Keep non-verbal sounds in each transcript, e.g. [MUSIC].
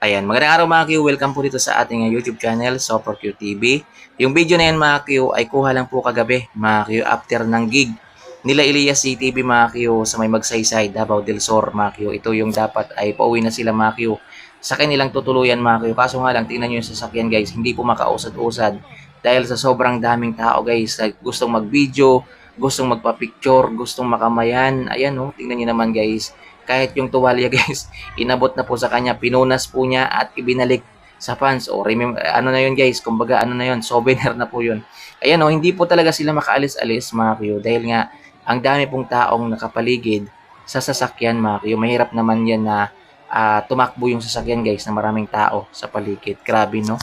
Ayan, magandang araw mga Q. Welcome po dito sa ating uh, YouTube channel, Super Q TV. Yung video na yan mga Q ay kuha lang po kagabi, mga Q, after ng gig nila Elias CTV mga Q sa may magsaysay, Davao del Sur mga Q. Ito yung dapat ay pauwi na sila mga Q sa kanilang tutuluyan mga Q. Kaso nga lang, tingnan nyo yung sasakyan guys, hindi po makausad-usad dahil sa sobrang daming tao guys, na gustong mag-video, gustong magpa-picture, gustong makamayan. Ayan oh, tingnan nyo naman guys kahit yung tuwalya [LAUGHS] guys, inabot na po sa kanya, pinunas po niya at ibinalik sa fans. O remember, ano na yun guys, kumbaga ano na yun, [LAUGHS] souvenir na po yun. Ayan o, hindi po talaga sila makaalis-alis mga Q dahil nga ang dami pong taong nakapaligid sa sasakyan mga Q. Mahirap naman yan na ah, tumakbo yung sasakyan guys na maraming tao sa paligid. Grabe no?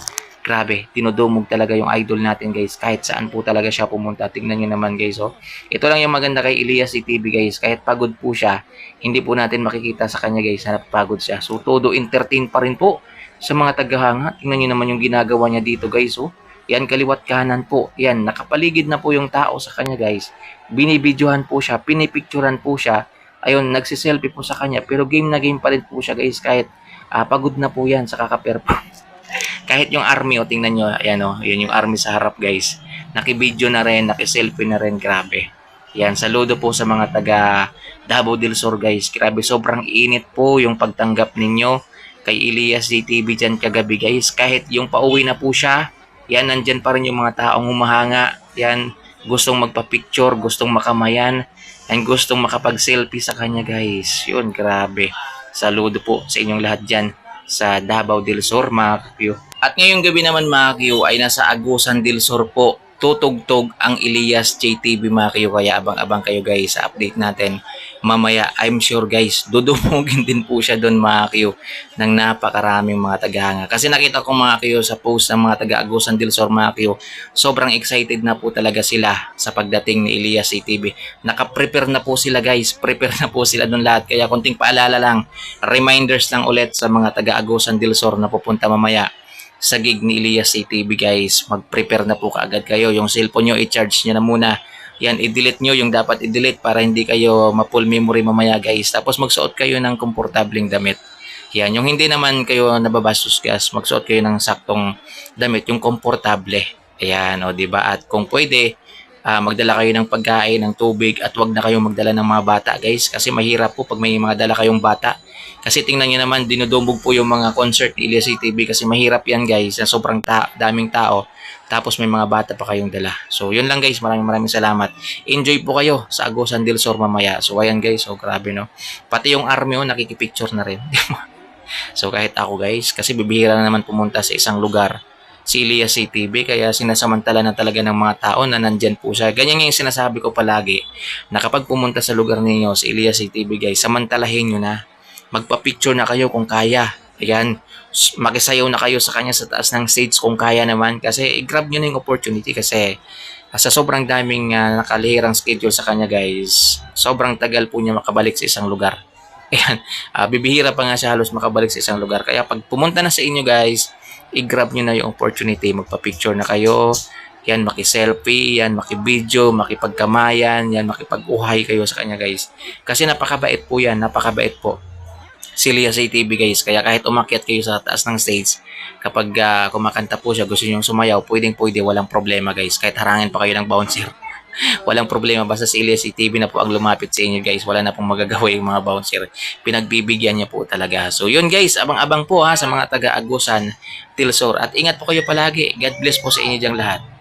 Grabe, tinudumog talaga yung idol natin guys. Kahit saan po talaga siya pumunta. Tingnan nyo naman guys oh. Ito lang yung maganda kay Elias CTV guys. Kahit pagod po siya, hindi po natin makikita sa kanya guys na napapagod siya. So todo entertain pa rin po sa mga tagahanga. Tingnan nyo naman yung ginagawa niya dito guys oh. Yan kaliwat kanan po. Yan nakapaligid na po yung tao sa kanya guys. Binibidyohan po siya, pinipicturan po siya. Ayun, nagsiselfie po sa kanya. Pero game na game pa rin po siya guys kahit ah, pagod na po yan sa kakaperform. Kahit yung army o tingnan nyo, ayan o, yun yung army sa harap guys. Nakibidyo na rin, nakiselfie na rin, grabe. Yan, saludo po sa mga taga Davao del Sur guys. Grabe, sobrang init po yung pagtanggap ninyo kay Elias DTV dyan kagabi guys. Kahit yung pauwi na po siya, yan, nandyan pa rin yung mga taong humahanga. Yan, gustong magpa-picture, gustong makamayan, and gustong makapag-selfie sa kanya guys. Yun, grabe. Saludo po sa inyong lahat dyan sa Davao del Sur mga kakyo. At ngayong gabi naman mga kakyo ay nasa Agusan del Sur po. Tutugtog ang Elias JTV mga kayo. Kaya abang-abang kayo guys sa update natin mamaya. I'm sure guys dudumugin din po siya doon mga kayo ng napakaraming mga tagahanga. Kasi nakita ko mga kayo sa post ng mga taga Agusan del Sur mga kayo sobrang excited na po talaga sila sa pagdating ni Elias JTV naka-prepare na po sila guys. Prepare na po sila doon lahat. Kaya konting paalala lang reminders lang ulit sa mga taga Agusan del Sur na pupunta mamaya sa gig ni Elias CTV guys. Mag-prepare na po kaagad kayo. Yung cellphone nyo, i-charge nyo na muna. Yan, i-delete nyo yung dapat i-delete para hindi kayo ma-full memory mamaya guys. Tapos magsuot kayo ng komportabling damit. Yan, yung hindi naman kayo nababastos gas, magsuot kayo ng saktong damit, yung komportable. Ayan, o, di ba? At kung pwede, ah, magdala kayo ng pagkain, ng tubig, at wag na kayong magdala ng mga bata, guys. Kasi mahirap po pag may mga dala kayong bata. Kasi tingnan nyo naman, dinudumbog po yung mga concert ni Elias TV kasi mahirap yan, guys, na sobrang ta- daming tao. Tapos may mga bata pa kayong dala. So, yun lang guys. Maraming maraming salamat. Enjoy po kayo sa Agusan del Sur mamaya. So, ayan guys. So, grabe no. Pati yung army oh, nakikipicture na rin. [LAUGHS] so, kahit ako guys. Kasi bibihira na naman pumunta sa isang lugar si Elias CTV kaya sinasamantala na talaga ng mga tao na nandyan po siya. Ganyan yung sinasabi ko palagi na kapag pumunta sa lugar ninyo si Elias CTV guys, samantalahin nyo na. Magpa-picture na kayo kung kaya. Ayan, makisayaw na kayo sa kanya sa taas ng stage kung kaya naman kasi i-grab nyo na yung opportunity kasi ah, sa sobrang daming uh, nakalihirang schedule sa kanya guys, sobrang tagal po niya makabalik sa isang lugar. [LAUGHS] Ayan, ah, bibihira pa nga siya halos makabalik sa isang lugar. Kaya pag pumunta na sa inyo guys, i-grab nyo na yung opportunity. Magpa-picture na kayo. Yan, maki-selfie, yan, maki-video, makipagkamayan, yan, makipag-uhay kayo sa kanya guys. Kasi napakabait po yan, napakabait po. Si Lia sa TV guys. Kaya kahit umakyat kayo sa taas ng stage, kapag ah, kumakanta po siya, gusto nyo sumayaw, pwedeng pwede, walang problema guys. Kahit harangin pa kayo ng bouncer. Walang problema. Basta si Elias TV na po ang lumapit sa inyo guys. Wala na pong magagawa yung mga bouncer. Pinagbibigyan niya po talaga. So yun guys, abang-abang po ha sa mga taga-Agusan, Tilsor. At ingat po kayo palagi. God bless po sa inyo diyang lahat.